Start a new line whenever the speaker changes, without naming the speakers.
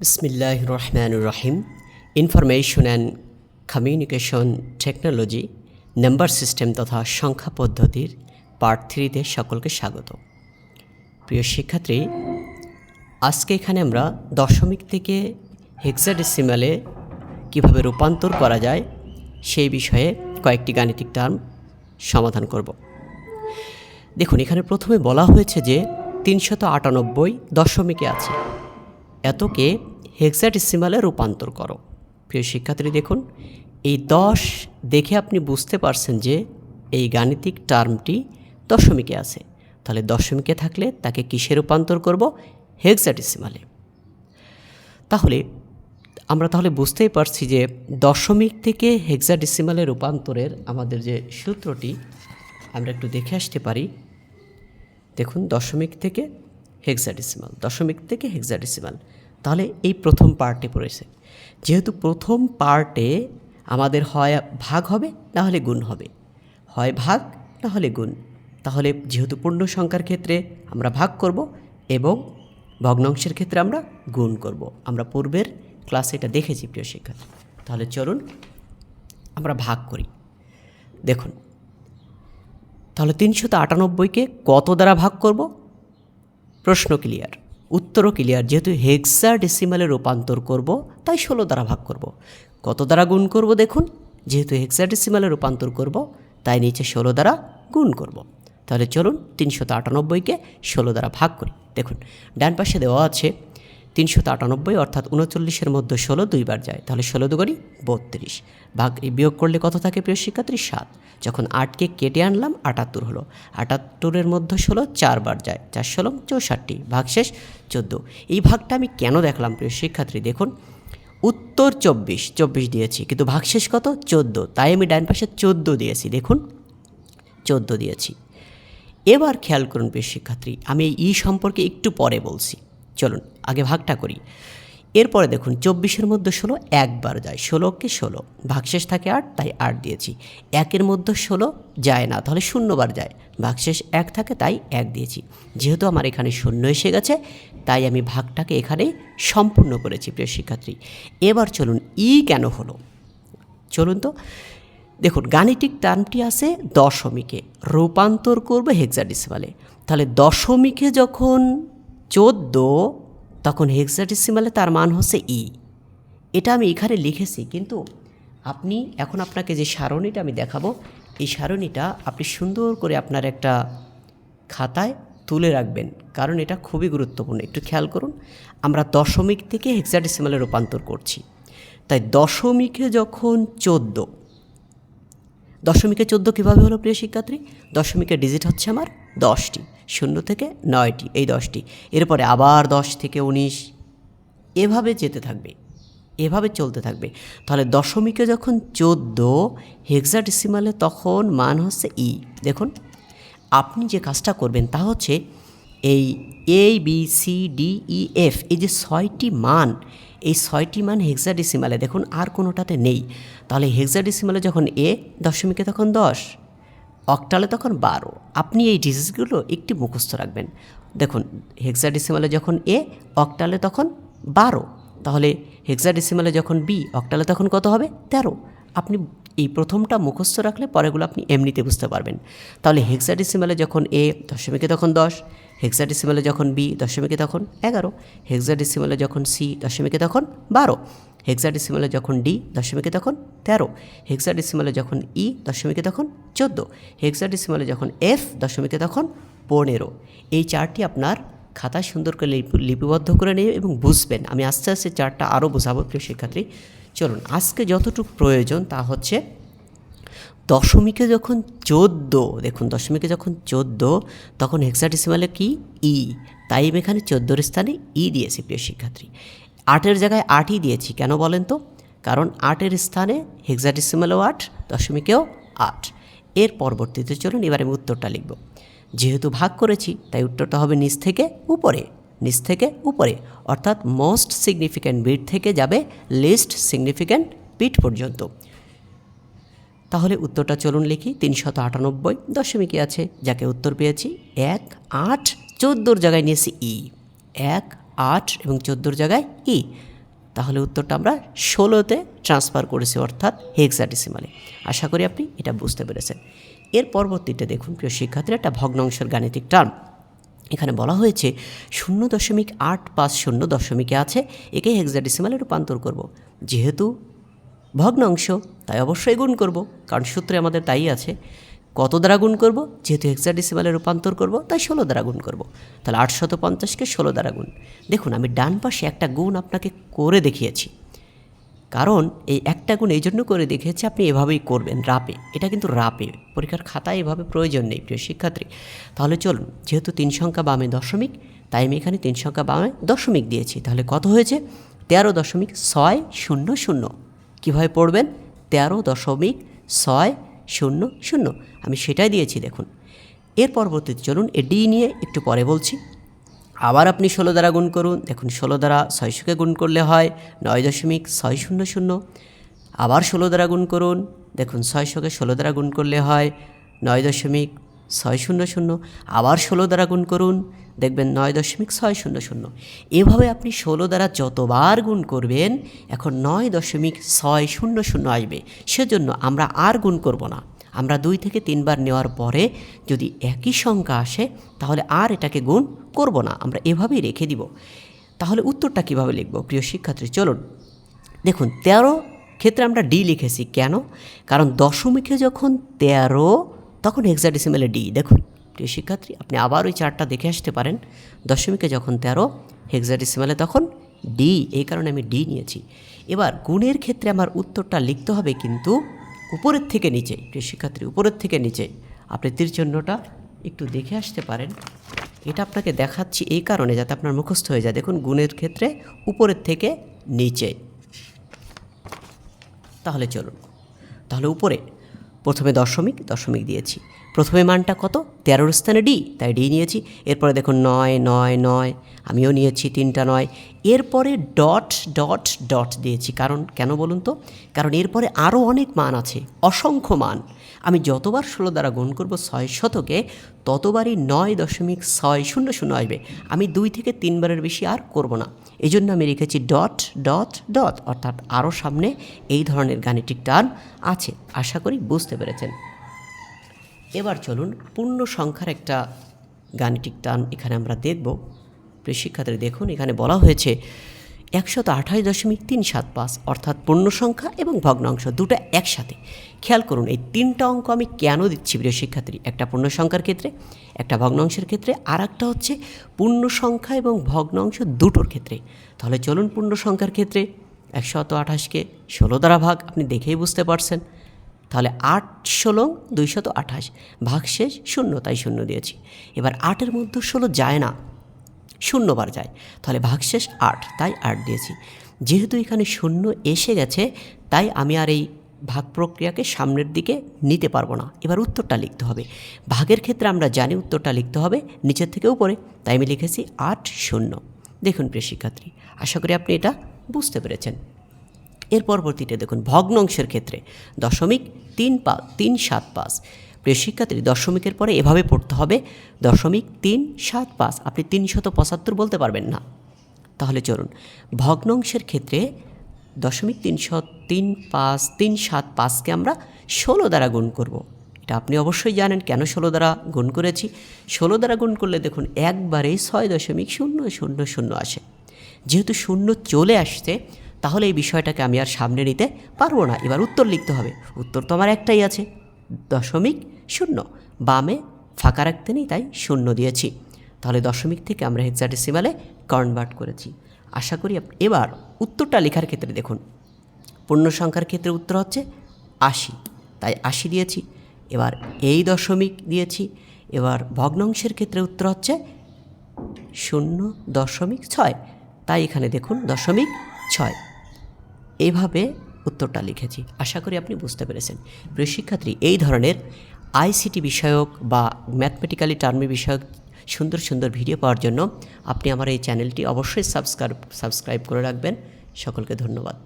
বিসমিল্লাহ রহমান রহিম information and communication technology number system তথা সংখ্যা পদ্ধতির পার্ট থ্রিতে সকলকে স্বাগত। প্রিয় শিক্ষার্থী, আজকে এখানে আমরা দশমিক থেকে হেক্সাডেসিমালে কীভাবে রূপান্তর করা যায় সেই বিষয়ে কয়েকটি গাণিতিক টার্ম সমাধান করব। দেখুন, এখানে প্রথমে বলা হয়েছে যে তিনশত আটানব্বই দশমিকে আছে। এতকে হেক্সাডেসিমালে রূপান্তর করো। প্রিয় শিক্ষার্থী, দেখুন, এই দশ দেখে আপনি বুঝতে পারছেন যে এই গাণিতিক টার্মটি দশমিকে আছে। তাহলে দশমিকে থাকলে তাকে কিসে রূপান্তর করব? হেক্সাডেসিমালে। তাহলে আমরা তাহলে বুঝতেই পারছি যে দশমিক থেকে হেক্সাডেসিমালে রূপান্তরের আমাদের যে সূত্রটি, আমরা একটু দেখে আসতে পারি। দেখুন, দশমিক থেকে হেক্সাডেসিমাল, দশমিক থেকে হেক্সাডেসিমাল। তাহলে এই প্রথম পার্টে পড়েছে। যেহেতু প্রথম পার্টে আমাদের হয় ভাগ হবে না হলে গুণ হবে। হয় ভাগ না হলে গুণ। তাহলে যেহেতু পূর্ণ সংখ্যার ক্ষেত্রে আমরা ভাগ করব এবং ভগ্নাংশের ক্ষেত্রে আমরা গুণ করব। আমরা পূর্বের ক্লাসে এটা দেখেছি, প্রিয় শিক্ষার্থী তাহলে চলুন আমরা ভাগ করি। দেখুন, তাহলে তিনশত আটানব্বইকে কত দ্বারা ভাগ করব? প্রশ্ন ক্লিয়ার উত্তরও ক্লিয়ার, যেহেতু হেক্সা ডেসিমালে রূপান্তর করব, তাই ষোলো দ্বারা ভাগ করব। কত দ্বারা গুণ করব দেখুন? যেহেতু হেক্সা ডেসিমালে রূপান্তর করব, তাই নিচে ষোলো দ্বারা গুণ করব। তাহলে চলুন তিনশত আটানব্বইকে ষোলো দ্বারা ভাগ করি। দেখুন, ডান পাশে দেওয়া আছে তিনশত আটানব্বই অর্থাৎ উনচল্লিশের মধ্যে ষোলো দুইবার যায়, তাহলে ষোলো দুগারি বত্রিশ। ভাগ বিয়োগ করলে কত থাকে প্রিয় শিক্ষার্থী? সাত। যখন আটকে কেটে আনলাম, আটাত্তর হলো। আটাত্তরের মধ্যে ষোলো চারবার যায় চার ষোলো চৌষট্টি। ভাগ শেষ, চোদ্দ। এই ভাগটা আমি কেন দেখলাম প্রিয় শিক্ষার্থী? দেখুন, উত্তর চব্বিশ চব্বিশ দিয়েছি, কিন্তু ভাগশেষ কত? চোদ্দ। তাই আমি ডান পাশে চোদ্দ দিয়েছি, দেখুন, চোদ্দ দিয়েছি। এবার খেয়াল করুন প্রিয় শিক্ষার্থী, আমি এই সম্পর্কে একটু পরে বলছি। চলুন, আগে ভাগটা করি। এরপরে দেখুন, চব্বিশের মধ্যে ষোলো, একবার যায়। ষোলোকে ষোলো, ভাগশেষ থাকে আট, তাই আট দিয়েছি। একের মধ্যে ষোলো যায় না, তাহলে শূন্যবার যায়। ভাগশেষ এক থাকে, তাই এক দিয়েছি। যেহেতু আমার এখানে শূন্য এসে গেছে, তাই আমি ভাগটাকে এখানে সম্পূর্ণ করেছি, প্রিয় শিক্ষার্থী। এবার চলুন, ই কেন হলো? চলুন তো। দেখুন, গাণিতিক টার্মটি আছে দশমিকে। রূপান্তর করবে হেক্সাডেসিমালে তাহলে দশমিকে যখন চোদ্দ, তখন হেক্সাডেসিমালে তার মান হচ্ছে ই এটা আমি এখানে লিখেছি, কিন্তু আপনি এখন আপনাকে যে সারণীটা আমি দেখাবো, এই সারণীটা আপনি সুন্দর করে আপনার একটা খাতায় তুলে রাখবেন, কারণ এটা খুবই গুরুত্বপূর্ণ। একটু খেয়াল করুন, আমরা দশমিক থেকে হেক্সাডেসিমালে রূপান্তর করছি। তাই দশমিকে যখন চোদ্দ, দশমিকে চোদ্দ কীভাবে হলো প্রিয় শিক্ষার্থী? দশমিকের ডিজিট হচ্ছে আমার দশটি। শূন্য থেকে নয়টি, এই দশটি। এরপরে আবার দশ থেকে উনিশ। এভাবে যেতে থাকবে, এভাবে চলতে থাকবে। তাহলে দশমিকে যখন চোদ্দ হেক্সাডেসিমালে তখন মান হচ্ছে ই দেখুন, আপনি যে কাজটা করবেন তা হচ্ছে এই A B C D E F এই যে ছয়টি মান, এই ছয়টি মান হেক্সাডেসিমালে, দেখুন আর কোনোটাতে নেই। তাহলে হেক্সাডেসিমালে যখন এ দশমিকে তখন দশ। অক্টালে তখন বারো। আপনি এই ডিজিজগুলো একটি মুখস্থ রাখবেন। দেখুন, হেক্সাডিসিমালে যখন এ, অক্টালে তখন বারো। তাহলে হেক্সাডিসিমালে যখন বি, অক্টালে তখন কত হবে? তেরো। আপনি এই প্রথমটা মুখস্থ রাখলে পরেগুলো আপনি এমনিতে বুঝতে পারবেন। তাহলে হেক্সাডেসিমালে যখন এ দশমিকে তখন দশ হেক্সাডেসিমালে যখন বি দশমিকে তখন এগারো হেক্সাডেসিমালে যখন সি দশমিকে তখন বারো হেক্সাডেসিমালে যখন ডি দশমিকে তখন তেরো হেক্সাডেসিমালে যখন ই দশমিকে তখন চোদ্দ হেক্সাডেসিমালে যখন এফ দশমিকে তখন পনেরো। এই চারটি আপনার খাতায় সুন্দর করে লিপি- লিপিবদ্ধ করে নেবে এবং বুঝবেন। আমি আস্তে আস্তে চারটা আরও বোঝাবো, প্রিয় শিক্ষার্থী। চলুন, আজকে যতটুকু প্রয়োজন তা হচ্ছে দশমিকে যখন চোদ্দ, দেখুন দশমিকে যখন চোদ্দ, তখন হেক্সাডেসিমালে কি? ই তাই আমি এখানে চোদ্দোর স্থানে ই দিয়েছি, প্রিয় শিক্ষার্থী। আটের জায়গায় আটই দিয়েছি, কেন বলেন তো? কারণ আটের স্থানে হেক্সাডেসিমালেও আট, দশমিকেও আট। এর পরবর্তীতে চলুন, এবার আমি উত্তরটা লিখব। যেহেতু ভাগ করেছি, তাই উত্তরটা হবে নিচ থেকে উপরে, নিচ থেকে উপরে। অর্থাৎ মোস্ট সিগনিফিক্যান্ট বিট থেকে যাবে লিস্ট সিগনিফিক্যান্ট বিট পর্যন্ত। তাহলে উত্তরটা চলুন লিখি, তিনশত আটানব্বই দশমিকে আছে, যাকে উত্তর পেয়েছি, এক, আট, চোদ্দোর জায়গায় নিয়েছি ই এক, আট এবং চোদ্দোর জায়গায় ই তাহলে উত্তরটা আমরা ষোলোতে ট্রান্সফার করেছি, অর্থাৎ হেক্সাডেসিমালে আশা করি আপনি এটা বুঝতে পেরেছেন। এর পরবর্তীতে দেখুন, প্রিয় শিক্ষার্থীরা, একটা ভগ্নাংশের গাণিতিক টার্ম। এখানে বলা হয়েছে, শূন্য দশমিক আট পাঁচ শূন্য দশমিকে আছে একে হেক্সাডেসিমালে রূপান্তর করব। যেহেতু ভগ্নাংশ, তাই অবশ্যই গুণ করব, কারণ সূত্রে আমাদের তাই আছে। কত দ্বারা গুণ করব? যেহেতু হেক্সাডেসিমালে রূপান্তর করব, তাই ষোলো দ্বারা গুণ করব। তাহলে আটশত পঞ্চাশকে ষোলো দ্বারা গুণ। দেখুন, আমি ডান পাশে একটা গুণ আপনাকে করে দেখিয়েছি। কারণ এই একটা গুণ এই জন্য করে দেখিয়েছি আপনি এভাবেই করবেন, রাপে। এটা কিন্তু রাপে। পরীক্ষার খাতায় এভাবে প্রয়োজন নেই, প্রিয় শিক্ষার্থী। তাহলে চলুন, যেহেতু তিন সংখ্যা বামে দশমিক, তাই আমি এখানে তিন সংখ্যা বামে দশমিক দিয়েছি। তাহলে কত হয়েছে? তেরো দশমিক ছয় শূন্য শূন্য। কীভাবে পড়বেন? তেরো দশমিক ছয় শূন্য শূন্য। আমি সেটাই দিয়েছি, দেখুন। এর পরবর্তীতে চলুন, এ ডি নিয়ে একটু পরে বলছি। আবার আপনি ষোলো দ্বারা গুণ করুন। দেখুন, ষোলো দ্বারা ছয়শোকে গুণ করলে হয় নয় দশমিক ছয় শূন্য শূন্য। আবার ষোলো দ্বারা গুণ করুন। দেখুন ছয়শোকে ষোলো দ্বারা গুণ করলে হয় নয় দশমিক ছয় শূন্য শূন্য। আবার ষোলো দ্বারা গুণ করুন। দেখবেন, নয় দশমিক ছয় শূন্য শূন্য। এভাবে আপনি ষোলো দ্বারা যতবার গুণ করবেন, এখন নয় দশমিক ছয় শূন্য শূন্য আসবে। সেজন্য আমরা আর গুণ করব না। আমরা দুই থেকে তিনবার নেওয়ার পরে যদি একই সংখ্যা আসে, তাহলে আর এটাকে গুণ করব না, আমরা এভাবেই রেখে দিব। তাহলে উত্তরটা কীভাবে লিখব? প্রিয় শিক্ষার্থী, চলুন। দেখুন, তেরো ক্ষেত্রে আমরা ডি লিখেছি। কেন? কারণ দশমিকে যখন তেরো, তখন হেক্সাডেসিমেলে ডি। দেখুন, প্রিয় শিক্ষার্থী, আপনি আবার ওই চারটা দেখে আসতে পারেন। দশমিকে যখন তেরো হেক্সাডেসিমেলে তখন ডি। এই কারণে আমি ডি নিয়েছি। এবার গুণের ক্ষেত্রে আমার উত্তরটা লিখতে হবে কিন্তু উপরের থেকে নিচে। প্রিয় শিক্ষার্থী, উপরের থেকে নিচে। আপনি তীরচিহ্নটা একটু দেখে আসতে পারেন। এটা আপনাকে দেখাচ্ছি এই কারণে যাতে আপনার মুখস্থ হয়ে যায়। দেখুন, গুণের ক্ষেত্রে উপরের থেকে নিচে। তাহলে চলুন। তাহলে উপরে। প্রথমে দশমিক দশমিক দিয়েছি। প্রথমে মানটা কত? তেরোর স্থানে ডি, তাই ডি নিয়েছি। এরপরে দেখুন নয় নয় নয়, আমিও নিয়েছি তিনটা নয়। এরপরে ডট ডট ডট দিয়েছি। কারণ, কেন বলুন তো? কারণ এরপরে আরও অনেক মান আছে, অসংখ্য মান। আমি যতবার ষোলো দ্বারা গুণ করব ছয় শতকে, ততবারই নয় দশমিক ছয় শূন্য শূন্য আসবে। আমি দুই থেকে তিনবারের বেশি আর করব না। এই জন্য আমি রেখেছি ডট ডট ডট অর্থাৎ আরও সামনে এই ধরনের গাণিতিক টার্ম আছে। আশা করি বুঝতে পেরেছেন। এবার চলুন পূর্ণ সংখ্যার একটা গাণিতিক টার্ম এখানে আমরা দেখব। প্রিয় শিক্ষার্থী দেখুন, এখানে বলা হয়েছে একশত আঠাশ দশমিক তিন সাত পাঁচ অর্থাৎ পূর্ণ সংখ্যা এবং ভগ্নাংশ দুটো একসাথে। খেয়াল করুন, এই তিনটা অঙ্ক আমি কেন দিচ্ছি প্রিয় শিক্ষার্থী? একটা পূর্ণ সংখ্যার ক্ষেত্রে, একটা ভগ্নাংশের ক্ষেত্রে, আর একটা হচ্ছে পূর্ণ সংখ্যা এবং ভগ্নাংশ দুটোর ক্ষেত্রে। তাহলে চলুন পূর্ণ সংখ্যার ক্ষেত্রে একশত আঠাশকে ষোলো দ্বারা ভাগ, আপনি দেখেই বুঝতে পারছেন। তাহলে আট ষোলো, দুইশত আঠাশ ভাগ শেষ শূন্য, তাই শূন্য দিয়েছি। এবার আটের মধ্যে ষোলো যায় না। শূন্যবার যায়। তাহলে ভাগশেষ আট, তাই আট দিয়েছি। যেহেতু এখানে শূন্য এসে গেছে, তাই আমি আর এই ভাগ প্রক্রিয়াকে সামনের দিকে নিতে পারব না। এবার উত্তরটা লিখতে হবে। ভাগের ক্ষেত্রে আমরা জানি উত্তরটা লিখতে হবে নিচের থেকে উপরে, তাই আমি লিখেছি আট শূন্য। দেখুন প্রিয় শিক্ষার্থী, আশা করি আপনি এটা বুঝতে পেরেছেন। এর পরবর্তীতে দেখুন ভগ্নাংশের ক্ষেত্রে দশমিক তিন পা, তিন সাত পাঁচ। প্রিয় শিক্ষার্থী দশমিকের পরে এভাবে পড়তে হবে। দশমিক তিন সাত পাঁচ। আপনি তিনশত পঁচাত্তর বলতে পারবেন না। তাহলে চলুন। ভগ্নাংশের ক্ষেত্রে দশমিক তিনশো তিন পাঁচ তিন সাত পাঁচকে আমরা ষোলো দ্বারা গুণ করব। এটা আপনি অবশ্যই জানেন কেন ষোলো দ্বারা গুণ করেছি। ষোলো দ্বারা গুণ করলে দেখুন একবারে ছয় দশমিক শূন্য শূন্য শূন্য আসে। যেহেতু শূন্য চলে আসছে, তাহলে এই বিষয়টাকে আমি আর সামনে নিতে পারব না। এবার উত্তর লিখতে হবে। উত্তর তো আমার একটাই আছে। দশমিক শূন্য। বামে ফাঁকা রাখতে নেই, তাই শূন্য দিয়েছি। তাহলে দশমিক থেকে আমরা হেক্সাডেসিমালে কনভার্ট করেছি। আশা করি এবার উত্তরটা লেখার ক্ষেত্রে দেখুন। পূর্ণ সংখ্যার ক্ষেত্রে উত্তর হচ্ছে আশি। তাই আশি দিয়েছি। এবার এই দশমিক দিয়েছি। এবার ভগ্নাংশের ক্ষেত্রে উত্তর হচ্ছে শূন্য দশমিক ছয়। তাই এখানে দেখুন দশমিক ছয়। এইভাবে উত্তরটা লিখেছি। আশা করি আপনি বুঝতে পেরেছেন। প্রিয় শিক্ষার্থী, এই ধরনের আইসিটি বিষয়ক বা ম্যাথমেটিক্যালি টার্মি বিষয়ক সুন্দর সুন্দর ভিডিও পাওয়ার জন্য আপনি আমার এই চ্যানেলটি অবশ্যই সাবস্ক্রাইব সাবস্ক্রাইব করে রাখবেন। সকলকে ধন্যবাদ।